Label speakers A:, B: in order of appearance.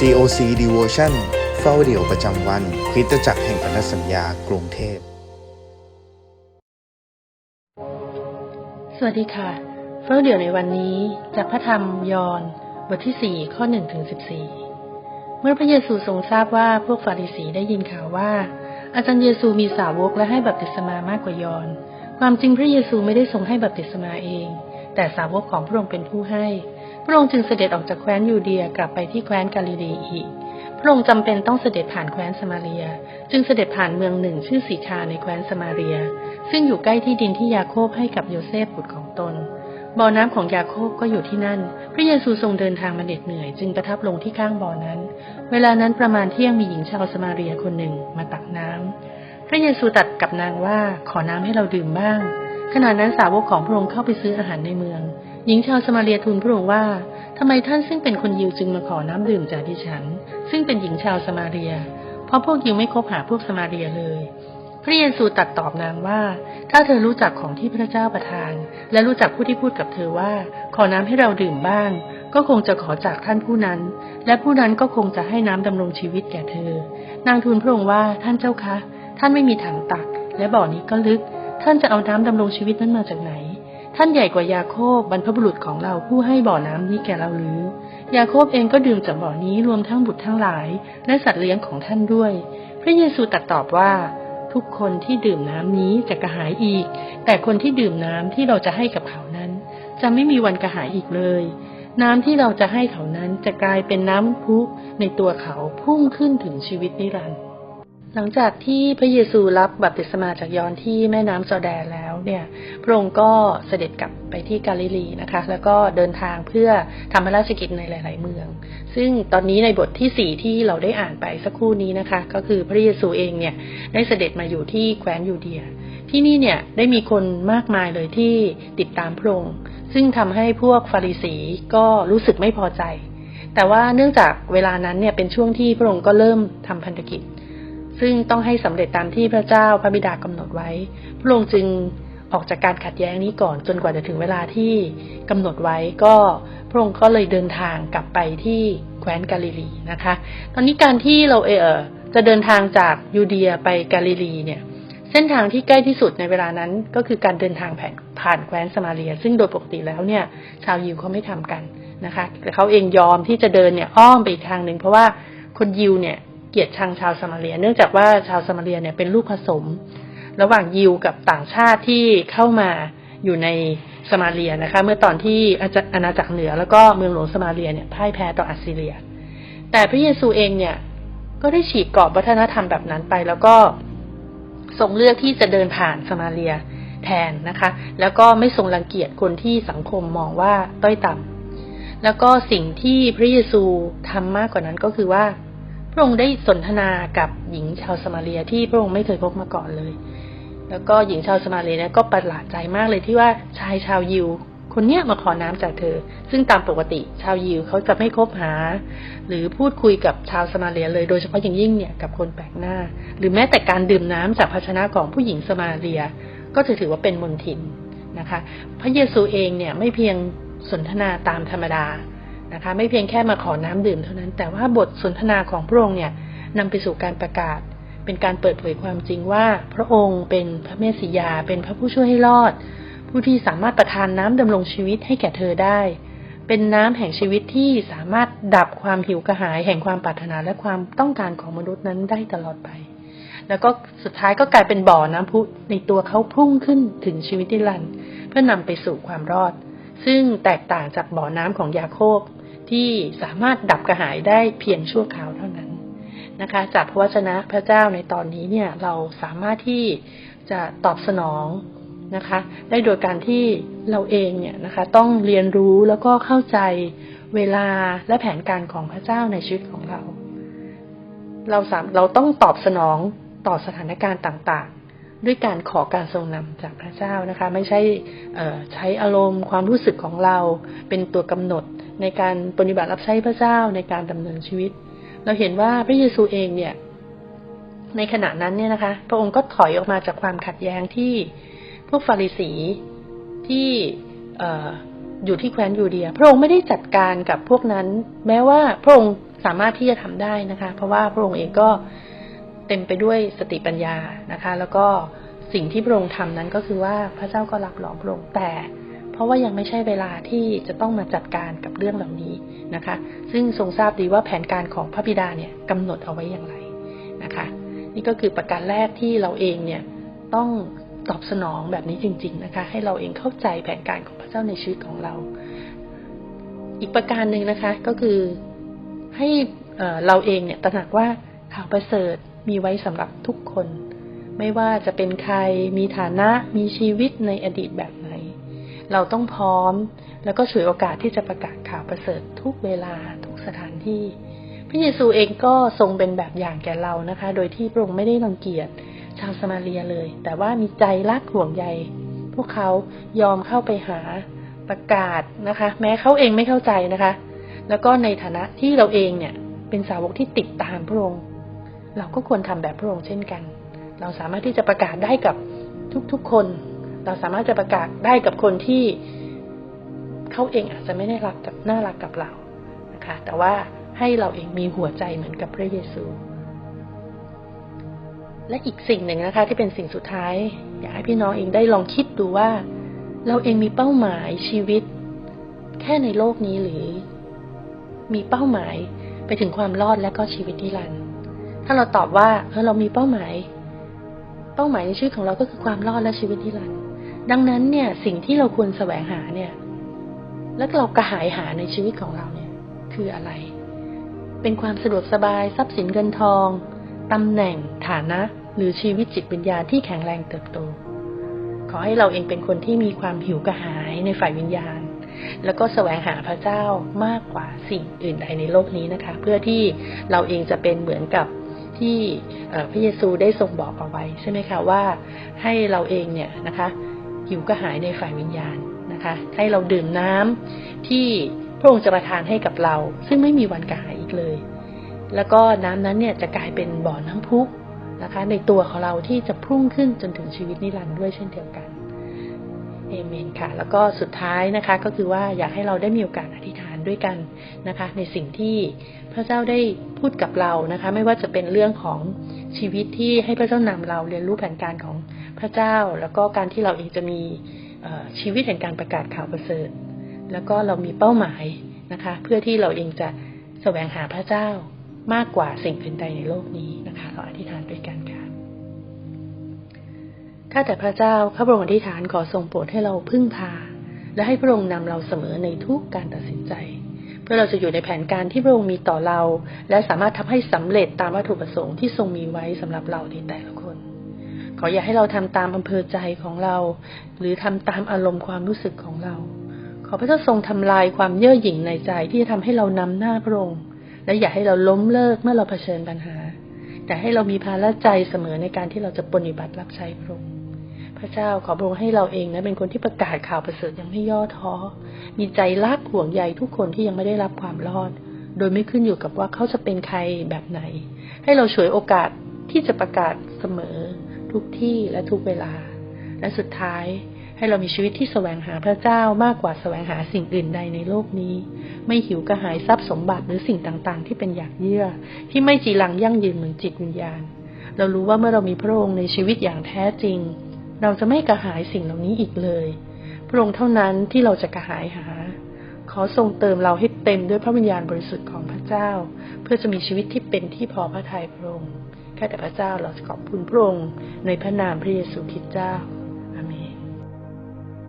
A: COC Devotion เฝ้าเดี่ยวประจำวันคริสตจักรแห่งพันธสัญญากรุงเทพ
B: สวัสดีค่ะ เฝ้าเดี่ยวในวันนี้จากพระธรรมยอห์นบทที่ 4 ข้อ1ถึง14 เมื่อพระเยซูทรงทราบว่าพวกฟาริสีได้ยินข่าวว่า อาจารย์เยซูมีสาวกและให้บัพติศมามากกว่ายอห์นความจริงพระเยซูไม่ได้ทรงให้บัพติศมาเอง แต่สาวกของพระองค์เป็นผู้ให้ พระองค์จึงเสด็จออกจากแคว้นยูเดียกลับไปที่แคว้นกาลิลีอีก พระองค์จำเป็นต้องเสด็จผ่านแคว้นสมาเรีย จึงเสด็จผ่านเมืองหนึ่งชื่อสีชาในแคว้นสมาเรีย ซึ่งอยู่ใกล้ที่ดินที่ยาโคบให้กับโยเซฟบุตรของตน บ่อน้ำของยาโคบก็อยู่ที่นั่น พระเยซูทรงเดินทางมาเหน็ดเหนื่อยจึงประทับลงที่ข้างบ่อนั้น เวลานั้นประมาณเที่ยงมีหญิงชาวสมาเรียคนหนึ่งมาตักน้ำพระเยซูตรัสกับนางว่าขอน้ำให้เราดื่มบ้างขณะนั้นสาวกของพระองค์เข้าไปซื้ออาหารในเมือง หญิงชาวสมาเรียทูลพระองค์ว่าทำไมท่านซึ่งเป็นคนยิวจึงมาขอน้ำดื่มจากดิฉัน ซึ่งเป็นหญิงชาวสมาเรีย เพราะพวกยิวไม่คบหาพวกสมาเรียเลย พระเยซูตรัสตอบนางว่า ถ้าเธอรู้จักของที่พระเจ้าประทาน และรู้จักผู้ที่พูดกับเธอว่า ขอน้ำให้เราดื่มบ้าง ก็คงจะขอจากท่านผู้นั้น และผู้นั้นก็คงจะให้น้ำดำรงชีวิตแก่เธอ นางทูลพระองค์ว่าท่านเจ้าคะ ท่านไม่มีถังตัก และบ่อนี้ก็ลึก ท่านจะเอาน้ำดำรงชีวิตนั้นมาจากไหน ท่านใหญ่กว่ายาโคบบรรพบุรุษของเราผู้ให้บ่อน้ำนี้แก่เราหรือ ยาโคบเองก็ดื่มจากบ่อนี้รวมทั้งบุตรทั้งหลาย และสัตว์เลี้ยงของท่านด้วย พระเยซูตรัสตอบว่า ทุกคนที่ดื่มน้ำนี้จะกระหายอีก แต่คนที่ดื่มน้ำที่เราจะให้กับเขานั้น จะไม่มีวันกระหายอีกเลย น้ำที่เราจะให้เขานั้นจะกลายเป็นน้ำพุในตัวเขาพุ่งขึ้นถึงชีวิตนิรันดร์ หลังจากที่พระเยซูรับบัพติศมาจากยอนที่แม่น้ำจอแดนแล้วเนี่ย พระองค์ก็เสด็จกลับไปที่กาลิลีนะคะ แล้วก็เดินทางเพื่อทำพระราชกิจในหลาย ๆ เมือง ซึ่งตอนนี้ในบทที่สี่ที่เราได้อ่านไปสักครู่นี้นะคะ ก็คือพระเยซูเองเนี่ยได้เสด็จมาอยู่ที่แคว้นยูเดีย ที่นี่เนี่ยได้มีคนมากมายเลยที่ติดตามพระองค์ ซึ่งทำให้พวกฟาริสีก็รู้สึกไม่พอใจ แต่ว่าเนื่องจากเวลานั้นเนี่ยเป็นช่วงที่พระองค์ก็เริ่มทำพันธกิจ ซึ่งต้องให้สำเร็จตามที่พระเจ้าพระบิดากำหนดไว้ พระองค์จึงออกจากการขัดแย้งนี้ก่อนจนกว่าจะถึงเวลาที่กำหนดไว้ก็พระองค์ก็เลยเดินทางกลับไปที่แคว้นกาลิลีนะคะ ตอนนี้การที่เราเออจะเดินทางจากยูเดียไปกาลิลีเนี่ยเส้นทางที่ใกล้ที่สุดในเวลานั้นก็คือการเดินทางผ่านานแคว้นสมาเรีย ซึ่งโดยปกติแล้วเนี่ย ชาวยิวเขาไม่ทำกันนะคะแต่เขาเองยอมที่จะเดินเนี่ยอ้อมไปอีกทางหนึ่งเพราะว่าคนยิวเนี่ย เกลียดชังชาวสมาเรีย เนื่องจากว่าชาวสมาเรียเนี่ยเป็นลูกผสม ระหว่างยิวกับต่างชาติที่เข้ามาอยู่ในสมาเรียนะคะ เมื่อตอนที่อาณาจักรเหนือแล้วก็เมืองหลวงสมาเรียเนี่ยพ่ายแพ้ต่ออัสซีเรีย แต่พระเยซูเองเนี่ยก็ได้ฉีกกรอบวัฒนธรรมแบบนั้นไปแล้วก็ทรงเลือกที่จะเดินผ่านสมาเรียแทนนะคะ แล้วก็ไม่ทรงรังเกียจคนที่สังคมมองว่าต้อยต่ำแล้วก็สิ่งที่พระเยซูทำมากกว่านั้นก็คือว่า พระองค์ได้สนทนากับหญิงชาวสมาเรียที่พระองค์ไม่เคยพบมาก่อนเลย แล้วก็หญิงชาวสมาเรียเนี่ยก็ประหลาดใจมากเลยที่ว่าชายชาวยิว คนเนี้ยมาขอน้ำจากเธอ ซึ่งตามปกติชาวยิวเขาจะไม่คบหา หรือพูดคุยกับชาวสมาเรียเลย โดยเฉพาะอย่างยิ่งเนี่ยกับคนแปลกหน้า หรือแม้แต่การดื่มน้ำจากภาชนะของผู้หญิงสมาเรีย ก็จะถือว่าเป็นมลทินนะคะ พระเยซูเองเนี่ยไม่เพียงสนทนาตามธรรมดา นะคะ ไม่เพียงแค่มาขอน้ำดื่มเท่านั้น แต่ว่าบทสนทนาของพระองค์เนี่ยนำไปสู่การประกาศ เป็นการเปิดเผยความจริงว่า พระองค์เป็นพระเมสสิยา เป็นพระผู้ช่วยให้รอด ผู้ที่สามารถประทานน้ำดำรงชีวิตให้แก่เธอได้ เป็นน้ำแห่งชีวิตที่สามารถดับความหิวกระหาย แห่งความปรารถนาและความต้องการของมนุษย์นั้นได้ตลอดไป แล้วก็สุดท้ายก็กลายเป็นบ่อน้ำพุในตัวเขาพุ่งขึ้นถึงชีวิตนิรันดร์เพื่อนำไปสู่ความรอดซึ่งแตกต่างจากบ่อน้ำของยาโคบ ที่สามารถดับกระหายได้เพียงชั่วคราวเท่านั้นนะคะ จากพระวจนะพระเจ้าในตอนนี้เนี่ยเราสามารถที่จะตอบสนองนะคะ ได้โดยการที่เราเองเนี่ยนะคะ ต้องเรียนรู้แล้วก็เข้าใจเวลาและแผนการของพระเจ้าในชีวิตของเรา เราสามเราต้องตอบสนองต่อสถานการณ์ต่างๆ ด้วยการขอการทรงนำจากพระเจ้านะคะ ไม่ใช่ใช้อารมณ์ความรู้สึกของเราเป็นตัวกำหนดในการปฏิบัติรับใช้พระเจ้าในการดำเนินชีวิต เราเห็นว่าพระเยซูเองเนี่ย ในขณะนั้นเนี่ยนะคะ พระองค์ก็ถอยออกมาจากความขัดแย้งที่พวกฟาริสีที่อยู่ที่แคว้นยูเดีย พระองค์ไม่ได้จัดการกับพวกนั้น แม้ว่าพระองค์สามารถที่จะทำได้นะคะ เพราะว่าพระองค์เองก็เเต็มไปด้วยสติปัญญานะคะ แล้วก็สิ่งที่พระองค์ทำนั้นก็คือว่าพระเจ้าก็รับรองพระองค์แต่ เพราะว่ายังไม่ใช่เวลาที่จะต้องมาจัดการกับเรื่องเหล่านี้นะคะ ซึ่งทรงทราบดีว่าแผนการของพระบิดาเนี่ยกำหนดเอาไว้อย่างไรนะคะ นี่ก็คือประการแรกที่เราเองเนี่ยต้องตอบสนองแบบนี้จริง ๆนะคะ ให้เราเองเข้าใจแผนการของพระเจ้าในชีวิตของเรา อีกประการหนึ่งนะคะก็คือให้เอ่อเราเองเนี่ยตระหนักว่าข่าวประเสริฐ มีไว้สำหรับทุกคน ไม่ว่าจะเป็นใคร มีฐานะ มีชีวิตในอดีตแบบไหน เราต้องพร้อม แล้วก็ฉวยโอกาสที่จะประกาศข่าวประเสริฐทุกเวลาทุกสถานที่ พระเยซูเองก็ทรงเป็นแบบอย่างแก่เรานะคะ โดยที่พระองค์ไม่ได้รังเกียจชาวสมาเรียเลย แต่ว่ามีใจรักห่วงใย พวกเขายอมเข้าไปหาประกาศนะคะ แม้เขาเองไม่เข้าใจนะคะ แล้วก็ในฐานะที่เราเองเนี่ย เป็นสาวกที่ติดตามพระองค์ เราก็ควรทำแบบพระองค์เช่นกัน เราสามารถที่จะประกาศได้กับทุกๆคน เราสามารถจะประกาศได้กับคนที่เขาเองอาจจะไม่ได้รักกับน่ารักกับเรานะคะ แต่ว่าให้เราเองมีหัวใจเหมือนกับพระเยซู และอีกสิ่งหนึ่งนะคะ ที่เป็นสิ่งสุดท้าย อยากให้พี่น้องเองได้ลองคิดดูว่า เราเองมีเป้าหมายชีวิต แค่ในโลกนี้หรือ มีเป้าหมายไปถึงความรอดและก็ชีวิตนิรันดร์ ถ้าเราตอบว่าเออเรามีเป้าหมาย เป้าหมายในชีวิตของเราก็คือความรอดและชีวิตนิรันดร์ดังนั้นเนี่ย สิ่งที่เราควรแสวงหาเนี่ย และเรากระหายหาในชีวิตของเราเนี่ย คืออะไร เป็นความสะดวกสบายทรัพย์สินเงินทองตำแหน่งฐานะ หรือชีวิตจิตวิญญาณที่แข็งแรงเติบโต ขอให้เราเองเป็นคนที่มีความหิวกระหายในฝ่ายวิญญาณ แล้วก็แสวงหาพระเจ้ามากกว่าสิ่งอื่นใดในโลกนี้นะคะ เพื่อที่เราเองจะเป็นเหมือนกับ ที่พระเยซูได้ทรงบอกเอาไว้ใช่ไหมคะว่าให้เราเองเนี่ยนะคะหิวกระหายในฝ่ายวิญญาณนะคะ ให้เราดื่มน้ำที่พระองค์จะประทานให้กับเรา ซึ่งไม่มีวันกระหายอีกเลย แล้วก็น้ำนั้นเนี่ยจะกลายเป็นบ่อน้ำพุนะคะ ในตัวของเราที่จะพุ่งขึ้นจนถึงชีวิตนิรันดร์ด้วยเช่นเดียวกันเอเมนค่ะ แล้วก็สุดท้ายนะคะ ก็คือว่าอยากให้เราได้มีโอกาสอธิษฐาน ด้วยกันนะคะ ในสิ่งที่พระเจ้าได้พูดกับเรานะคะ ไม่ว่าจะเป็นเรื่องของชีวิตที่ให้พระเจ้านำเราเรียนรู้แผนการของพระเจ้า แล้วก็การที่เราเองจะมีชีวิตแห่งการประกาศข่าวประเสริฐ แล้วก็เรามีเป้าหมายนะคะ เพื่อที่เราเองจะแสวงหาพระเจ้ามากกว่าสิ่งอื่นใดในโลกนี้นะคะเราอธิษฐานด้วยกันค่ะข้าแต่พระเจ้าข้าพระองค์อธิษฐานขอทรงโปรดให้เราพึ่งพา และให้พระองค์นำเราเสมอในทุกการตัดสินใจ เพื่อเราจะอยู่ในแผนการที่พระองค์มีต่อเรา และสามารถทำให้สำเร็จตามวัตถุประสงค์ที่ทรงมีไว้สำหรับเราในแต่ละคนขออย่าให้เราทำตามอำเภอใจของเรา หรือทำตามอารมณ์ความรู้สึกของเรา ขอพระเจ้าทรงทำลายความเย่อหยิ่งในใจที่จะทำให้เรานำหน้าพระองค์และอย่าให้เราล้มเลิกเมื่อเราเผชิญปัญหา แต่ให้เรามีภาระใจเสมอในการที่เราจะปฏิบัติรับใช้พระองค์ ระเจ้าขอพระองค์ให้เราเองนะเป็นคนที่ประกาศข่าวประเสริฐอย่างไม่ย่อท้อ มีใจรักห่วงใยทุกคนที่ยังไม่ได้รับความรอด โดยไม่ขึ้นอยู่กับว่าเขาจะเป็นใครแบบไหน ให้เราฉวยโอกาสที่จะประกาศเสมอ ทุกที่และทุกเวลา และสุดท้ายให้เรามีชีวิตที่แสวงหาพระเจ้ามากกว่าแสวงหาสิ่งอื่นใดในโลกนี้ ไม่หิวกระหายทรัพย์สมบัติหรือสิ่งต่างๆ ที่เป็นอยากเยื่อ ที่ไม่จีรังยั่งยืนเหมือนจิตวิญญาณ เรารู้ว่าเมื่อเรามีพระองค์ในชีวิตอย่างแท้จริง เราจะไม่กระหายสิ่งเหล่านี้อีกเลย พระองค์เท่านั้นที่เราจะกระหายหา ขอทรงเติมเราให้เต็มด้วยพระวิญญาณบริสุทธิ์ของพระเจ้า เพื่อจะมีชีวิตที่เป็นที่พอพระทัยพระองค์แค่แต่พระเจ้าเราจะขอบคุณพระองค์ในพระนามพระเยซูคริสต์เจ้า